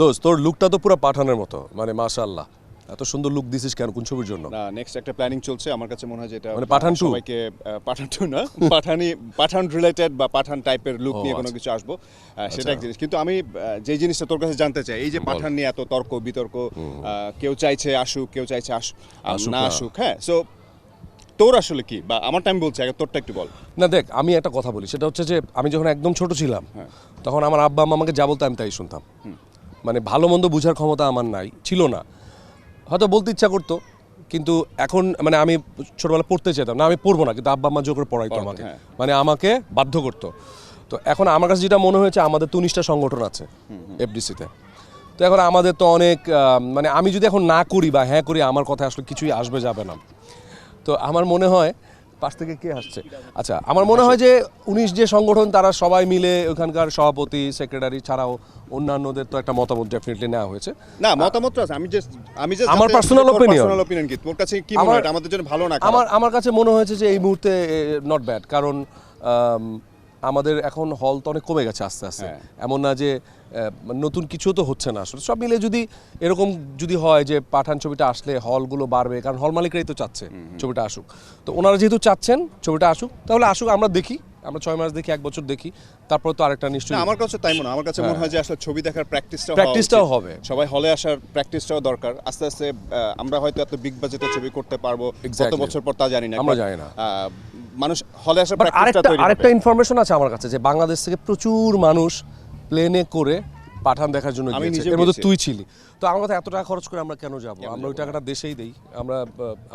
দোস্ত তোর লুকটা তো পুরো পাঠানের মতো। মানে মাশাআল্লাহ। এত সুন্দর লুক দিছিস কেন কোন ছবির জন্য? না নেক্সট একটা প্ল্যানিং চলছে। আমার কাছে মনে হয় যে এটা মানে পাঠান two? সবাইকে পাঠান টু না পাঠানি পাঠান রিলেটেড বা পাঠান টাইপের লুক নিয়ে কোনো আচ্ছা। কিছু আসব। সেটা এক জিনিস। কিন্তু আমি যে জিনিসটা তোর কাছে জানতে চাই এই যে পাঠান নিয়ে এত তর্ক বিতর্ক কেউ চাইছে আসুক কেউ চাইছে আসুক না। আসুক হ্যাঁ সো তোর আসলে কি? বা আমার টাইম বলছি আগে তোরটা একটু বল। না দেখ আমি একটা কথা বলি। সেটা হচ্ছে যে আমি যখন একদম ছোট ছিলাম হ্যাঁ। তখন আমার আব্বা আম্মা আমাকে যা বলতো আমি তাই শুনতাম। মানে ভালো মন্দ বোঝার ক্ষমতা আমার নাই ছিল না। হয়তো বলতে ইচ্ছা করতো কিন্তু এখন মানে আমি ছোটবেলা পড়তে চাইতাম। না আমি পড়ব না কিন্তু আব্বা মা জোর করে পড়াইতো আমাকে। হ্যাঁ। মানে আমাকে বাধ্য করতো। তো এখন আমার কাছে যেটা মনে হয়েছে আমাদের তো উনিশটা সংগঠন আছে এফডিসিতে তো। এখন আমাদের তো অনেক মানে আমি যদি এখন না করি বা হ্যাঁ করি আমার কথা আসলে কিছুই আসবে যাবে না। তো আমার মনে হয় পাশ থেকে কে আসছে? আচ্ছা আমার মনে হয় যে উনিশ যে সংগঠন তারা সবাই মিলে ওখানকার সভাপতি সেক্রেটারি ছাড়াও অন্যান্যদের তো একটা মতামত ডেফিনেটলি নেওয়া হয়েছে। না মতামত আছে। আমি যে আমি যে আমার পার্সোনাল অপিনিয়ন পার্সোনাল অপিনিয়ন কি? তোর কাছে কি মনে হয়? আমাদের জন্য ভালো না আমার আমার কাছে মনে হয়েছে যে এই মুহূর্তে নট ব্যাড কারণ আমাদের এখন হল তো অনেক কমে গেছে আস্তে আস্তে। হ্যাঁ। এমন না যে নতুন কিছু তো হচ্ছে না। আসলে সব মিলে যদি এরকম যদি হয় যে পাঠান ছবিটা আসলে হলগুলো বাড়বে কারণ হল মালিকরাই তো চাচ্ছে ছবিটা আসুক। তো ওনারা যেহেতু চাচ্ছেন ছবিটা আসুক তাহলে আসুক আমরা দেখি। আমরা ছয় মাস দেখি এক বছর দেখি। তারপর তো আরেকটা নিশ্চয়ই আমার কাছে তাই মনে হয়। আমার কাছে মনে হয়। যে আসলে ছবি দেখার প্র্যাকটিসটা প্র্যাকটিসটাও হবে। সবাই হলে আসার প্র্যাকটিসটাও দরকার। আস্তে আস্তে আমরা হয়তো এত বিগ বাজেটের ছবি করতে পারব। কত বছর পর তা জানি না। আমরা জানি না। মানুষ হলে আসার আরেকটা আরেকটা ইনফরমেশন আছে আমার কাছে যে বাংলাদেশ থেকে প্রচুর মানুষ প্লেনে করে পাঠান দেখার জন্য এর মধ্যে তুই ছিলি। তো আমার কথা এত টাকা খরচ করে আমরা কেন যাব? আমরা ওই টাকাটা দেশেই দেই। আমরা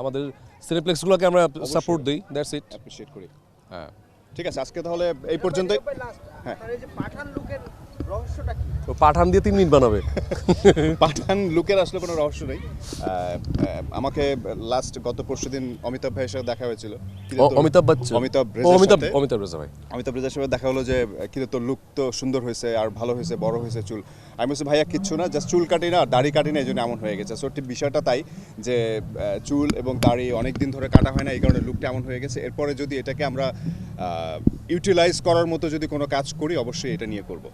আমাদের সিনেপ্লেক্সগুলোকে আমরা সাপোর্ট দিই। দ্যাটস ইট অ্যাপ্রিশিয়েট করি। হ্যাঁ। ঠিক আছে আজকে তাহলে এই পর্যন্তই। হ্যাঁ। যে পাঠান লুকের রহস্যটা কি? তো পাঠান দিয়ে তিন মিনিট বানাবে। পাঠান লুকের আসলে কোনো রহস্য নেই। আমাকে লাস্ট গত পরশুদিন অমিতাভ ভাইয়ের সাথে দেখা হয়েছিল। অমিতাভ বচ্চন? অমিতাভ অমিতাভ অমিতাভ রেজা ভাই। অমিতাভ রেজার সাথে দেখা হলো যে কিন্তু তোর লুক তো সুন্দর হয়েছে আর ভালো হয়েছে বড় হয়েছে চুল। আমি বলছি ভাইয়া কিচ্ছু না জাস্ট চুল কাটি না দাড়ি কাটি না এই জন্য এমন হয়ে গেছে। সো ঠিক বিষয়টা তাই যে আহ, চুল এবং দাড়ি অনেক দিন ধরে কাটা হয় না এই কারণে লুকটা এমন হয়ে গেছে। এরপরে যদি এটাকে আমরা ইউটিলাইজ করার মতো যদি কোনো কাজ করি অবশ্যই এটা নিয়ে করব।